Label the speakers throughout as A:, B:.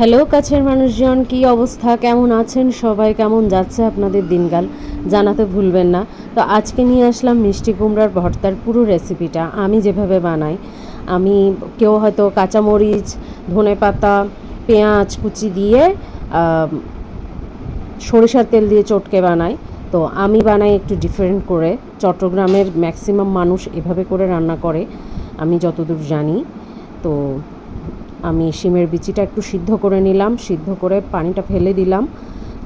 A: Hello, কাছের মানুষজন, কি অবস্থা? কেমন আছেন সবাই? কেমন যাচ্ছে আপনাদের দিনকাল? জানাতে ভুলবেন না। তো আজকে নিয়ে আসলাম মিষ্টি কুমড়ার ভর্তার পুরো রেসিপিটা। আমি যেভাবে বানাই, আমি কেউ হয়তো কাঁচামরিচ, ধনে পাতা, পেঁয়াজ, কুচি দিয়ে সরিষার তেল দিয়ে চটকে বানাই। তো আমি বানাই একটু ডিফারেন্ট করে। চট্টগ্রামের ম্যাক্সিমাম মানুষ এভাবে করে রান্না করে, আমি যতদূর জানি। তো আমি শিমের বিচিটা একটু সিদ্ধ করে নিলাম, সিদ্ধ করে পানিটা ফেলে দিলাম।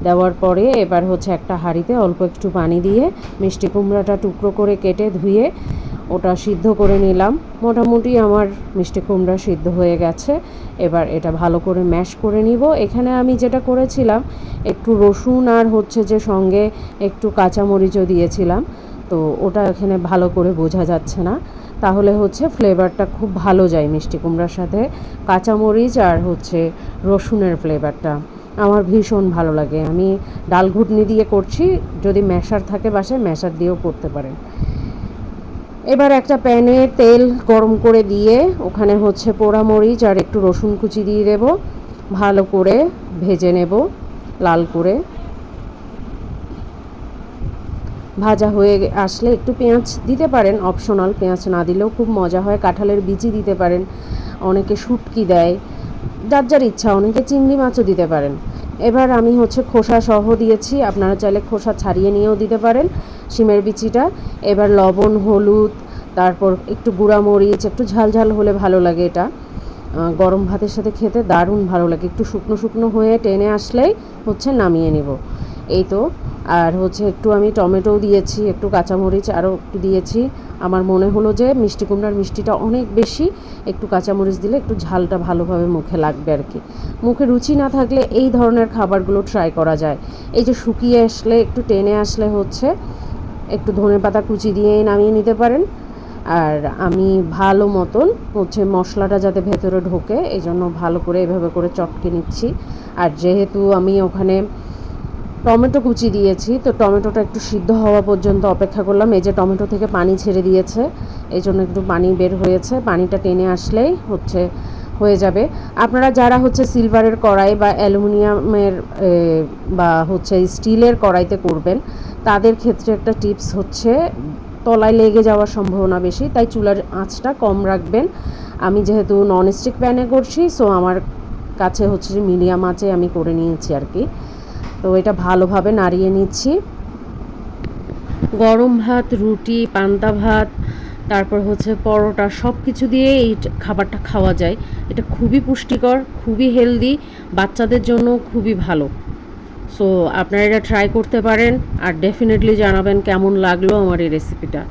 A: দেওয়ার পরে এবার হচ্ছে একটা হাঁড়িতে অল্প একটু পানি দিয়ে মিষ্টি কুমড়াটা টুকরো করে কেটে ধুয়ে ওটা সিদ্ধ করে নিলাম। মোটামুটি আমার মিষ্টি কুমড়া সিদ্ধ হয়ে গেছে। এবার এটা ভালো করে ম্যাশ করে নিব। এখানে আমি যেটা করেছিলাম, একটু রসুন আর হচ্ছে যে সঙ্গে একটু কাঁচামরিচও দিয়েছিলাম। তো ওটা এখানে ভালো করে বোঝা যাচ্ছে না। তাহলে হচ্ছে ফ্লেভারটা খুব ভালো যায় মিষ্টি কুমড়ার সাথে। কাঁচামরিচ আর হচ্ছে রসুনের ফ্লেভারটা। আমার ভীষণ ভালো লাগে। আমি ডাল ঘুটনি দিয়ে করছি, যদি ম্যাশার থাকে বাসায় ম্যাশার দিয়েও করতে পারেন। এবার একটা প্যানে তেল গরম করে দিয়ে ওখানে হচ্ছে পোড়া মরিচ আর একটু রসুন কুচি দিয়ে দেব। ভালো করে ভেজে নেব, লাল করে। ভাজা হয়ে আসলে একটু পেঁয়াজ দিতে পারেন অপশনাল পেঁয়াজ না দিলেও খুব মজা হয়, কাঁঠালের বিচি দিতে পারেন, অনেকে শুটকি দেয়, যার যার ইচ্ছা, অনেকে চিংড়ি মাছও দিতে পারেন। এবার আমি হচ্ছে খোসা সহ দিয়েছি, আপনারা চাইলে খোসা ছাড়িয়ে নিয়েও দিতে পারেন শিমের বিচিটা। এবার লবণ, হলুদ, তারপর একটু গুঁড়া মরিচ, একটু ঝাল ঝাল হলে ভালো লাগে এটা। গরম ভাতের সাথে খেতে দারুণ ভালো লাগে, একটু শুকনো শুকনো হয়ে টেনে আসলেই হচ্ছে নামিয়ে নেব। এই তো। আর হচ্ছে একটু আমি টমেটোও দিয়েছি, একটু কাঁচামরিচ আরও একটু দিয়েছি। আমার মনে হলো যে মিষ্টি কুমড়ার মিষ্টিটা অনেক বেশি, একটু কাঁচামরিচ দিলে একটু ঝালটা ভালোভাবে মুখে লাগবে আর কি। মুখে রুচি না থাকলে এই ধরনের খাবারগুলো ট্রাই করা যায়। এই যে শুকিয়ে আসলে, একটু টেনে আসলে হচ্ছে, একটু ধনে পাতা কুচি দিয়েই নামিয়ে নিতে পারেন। আর আমি ভালো মতন হচ্ছে মশলাটা যাতে ভেতরে ঢোকে এই জন্য ভালো করে এভাবে করে চটকে নিচ্ছি। আর যেহেতু আমি ওখানে টমেটো কুচি দিয়েছি, তো টমেটোটা একটু সিদ্ধ হওয়া পর্যন্ত অপেক্ষা করলাম। এই যে টমেটো থেকে পানি ছেড়ে দিয়েছে, এই জন্য একটু পানি বের হয়েছে। পানিটা টেনে আসলেই হচ্ছে, হয়ে যাবে। আপনারা যারা হচ্ছে সিলভারের কড়াই বা অ্যালুমিনিয়ামের বা হচ্ছে স্টিলের কড়াইতে করবেন, তাদের ক্ষেত্রে একটা টিপস হচ্ছে, তলায় লেগে যাওয়ার সম্ভাবনা বেশি, তাই চুলার আঁচটা কম রাখবেন। আমি যেহেতু ননস্টিক প্যানে করছি সো আমার কাছে হচ্ছে মিডিয়াম আঁচে আমি করে নিয়েছি আর কি। তো এটা ভালোভাবে নাড়িয়ে নিচ্ছি। গরম ভাত, রুটি, পান্তা ভাত, তারপর হচ্ছে পরোটা সব কিছু দিয়ে এই খাবারটা খাওয়া যায়। এটা খুবই পুষ্টিকর, খুবই হেলদি, বাচ্চাদের জন্য খুবই ভালো। সো আপনারা এটা ট্রাই করতে পারেন আর ডেফিনেটলি জানাবেন কেমন লাগল আমার এই রেসিপিটা